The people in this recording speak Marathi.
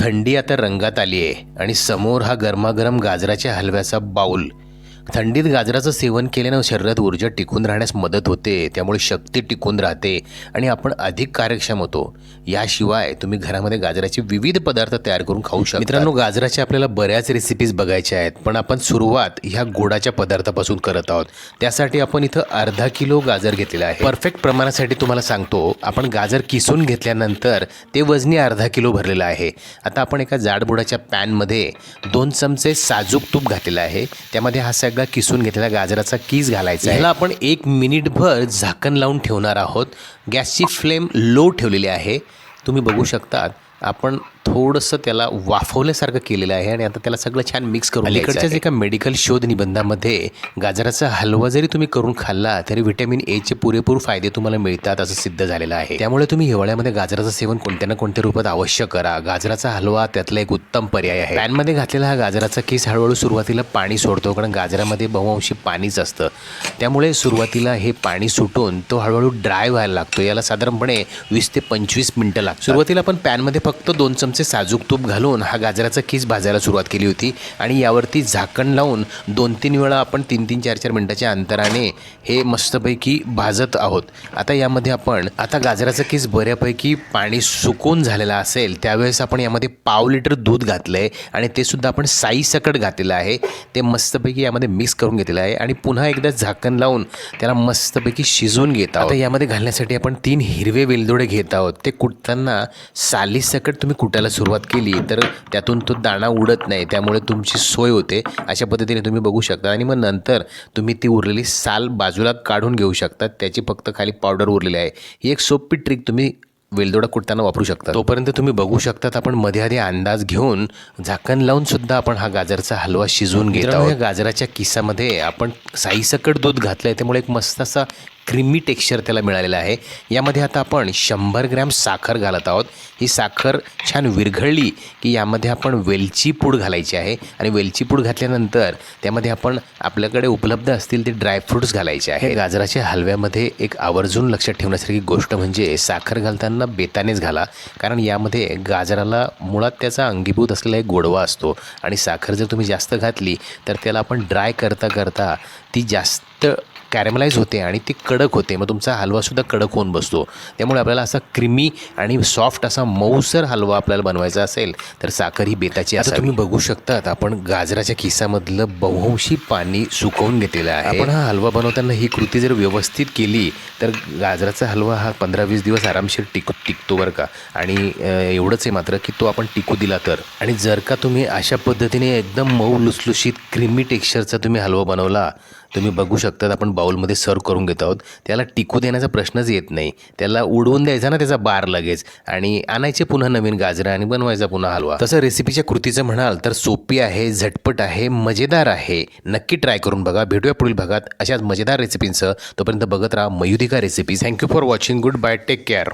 थंडी आता रंगात आली आहे आणि समोर हा गरमागरम गाजराच्या हलव्याचा बाऊल थंडीत गाजराचं सेवन केल्यानं शरीरात ऊर्जा टिकून राहण्यास मदत होते त्यामुळे शक्ती टिकून राहते आणि आपण अधिक कार्यक्षम होतो. याशिवाय तुम्ही घरामध्ये गाजराचे विविध पदार्थ तयार करून खाऊ शकता. मित्रांनो गाजराच्या आपल्याला बऱ्याच रेसिपीज बघायच्या आहेत पण आपण सुरुवात ह्या गोडाच्या पदार्थापासून करत आहोत. त्यासाठी आपण इथं अर्धा किलो गाजर घेतलेला आहे. परफेक्ट प्रमाणासाठी तुम्हाला सांगतो आपण गाजर किसून घेतल्यानंतर ते वजनी अर्धा किलो भरलेलं आहे. आता आपण एका जाडबुडाच्या पॅनमध्ये दोन चमचे साजूक तूप घातलेलं आहे. त्यामध्ये हा एकदा किसून घेतलेला गाजराचा कीस घालायचा आहे. ह्याला आपण एक मिनिटभर झाकण लावून ठेवणार आहोत. गॅसची फ्लेम लो ठेवलेली आहे. तुम्ही बघू शकतात आपण थोडंसं त्याला वाफवल्यासारखं केलेलं आहे आणि आता त्याला सगळं छान मिक्स करून अलीकडच्याच एका मेडिकल शोध निबंधामध्ये गाजराचा हलवा जरी तुम्ही करून खाल्ला तरी व्हिटॅमिन एचे पुरेपूर फायदे तुम्हाला मिळतात असं सिद्ध झालेलं आहे. त्यामुळे तुम्ही हिवाळ्यामध्ये गाजराचं सेवन कोणत्या ना कोणत्या रूपात अवश्य करा. गाजराचा हलवा त्यातला एक उत्तम पर्याय आहे. पॅनमध्ये घातलेला हा गाजराचा केस हळूहळू सुरुवातीला पाणी सोडतो कारण गाजरामध्ये बहुअंशी पाणीच असतं. त्यामुळे सुरुवातीला हे पाणी सुटून तो हळूहळू ड्राय व्हायला लागतो. याला साधारणपणे वीस ते पंचवीस मिनटं लागतात. सुरुवातीला आपण पॅनमध्ये फक्त दोन चमचे साजूक तूप घालून हा गाजराचा किस भाजायला सुरुवात केली होती. आणि यावरती झाकण लावून दोन तीन वेळा आपण तीन तीन चार चार मिनटाच्या अंतराने हे मस्तपैकी भाजत आहोत. आता यामध्ये आपण आता गाजराचा किस बऱ्यापैकी पाणी सुकून झालेला असेल त्यावेळेस आपण यामध्ये पाव लिटर दूध घातलं आहे आणि ते सुद्धा आपण साई सकट घातलेलं आहे. ते मस्तपैकी यामध्ये मिक्स करून घेतलेलं आहे आणि पुन्हा एकदा झाकण लावून त्याला मस्तपैकी शिजवून घेत आहोत. यामध्ये घालण्यासाठी आपण तीन हिरवे वेलदोडे घेत आहोत. ते कुटताना साली सकट तुम्ही कुटायला सुरुवात केली तर त्यातून तो दाणा उडत नाही. त्यामुळे तुमची सोय होते. अशा पद्धतीने तुम्ही बघू शकता. आणि मग नंतर तुम्ही ती उरलेली साल बाजूला काढून घेऊ शकता. त्याची फक्त खाली पावडर उरलेली आहे. ही एक सोपी ट्रिक तुम्ही वेलदोडा कुटताना वापरू शकता. तोपर्यंत तुम्ही बघू शकतात आपण मध्ये आधी अंदाज घेऊन झाकण लावून सुद्धा आपण हा गाजरचा हलवा शिजवून घेत या गाजराच्या किसामध्ये आपण साईसकट दूध घातलं आहे त्यामुळे एक मस्त असा क्रीमी टेक्स्चर त्याला मिळालेलं आहे. यामध्ये आता आपण शंभर ग्रॅम साखर घालत आहोत. ही साखर छान विरघळली की यामध्ये आपण वेलची पूड घालायची आहे. आणि वेलची पूड घातल्यानंतर त्यामध्ये आपण आपल्याकडे उपलब्ध असतील ते ड्रायफ्रूट्स घालायचे आहे गाजराच्या हलव्यामध्ये एक आवर्जून लक्षात ठेवण्यासारखी गोष्ट म्हणजे साखर घालताना बेतानेच घाला. कारण यामध्ये गाजराला मुळात त्याचा अंगीभूत असलेला एक गोडवा असतो. आणि साखर जर तुम्ही जास्त घातली तर त्याला आपण ड्राय करता करता ती जास्त कॅरेमलाईज होते आणि ती कडक होते. मग तुमचा हलवासुद्धा कडक होऊन बसतो. त्यामुळे आपल्याला असा क्रीमी आणि सॉफ्ट असा मऊसर हलवा आपल्याला बनवायचा असेल तर साखर ही बेताची असं तुम्ही बघू शकतात आपण गाजराच्या खिसामधलं बहुंशी पाणी सुकवून घेतलेलं आहे. आपण हा हलवा बनवताना ही कृती जर व्यवस्थित केली तर गाजराचा हलवा हा पंधरा वीस दिवस आरामशीर टिक टिकतो बरं का. आणि एवढंच आहे मात्र की तो आपण टिकू दिला तर. आणि जर का तुम्ही अशा पद्धतीने एकदम मऊ लुसलुशीत क्रीमी टेक्स्चरचा तुम्ही हलवा बनवला तुम्ही बघू शकतात आपण बाउलमध्ये सर्व करून घेत आहोत. त्याला टिकू देण्याचा प्रश्नच येत नाही. त्याला उडवून द्यायचा ना त्याचा बार लगेच. आणि आणायचे पुन्हा नवीन गाजरं आणि बनवायचा पुन्हा हलवा. तसं रेसिपीच्या कृतीचं म्हणाल तर सोपी आहे झटपट आहे मजेदार आहे. नक्की ट्राय करून बघा. भेटूया पुढील भागात. अशाच मजेदार रेसिपींसह तोपर्यंत बघत राहा मयुदिका recipe thank you for watching good bye take care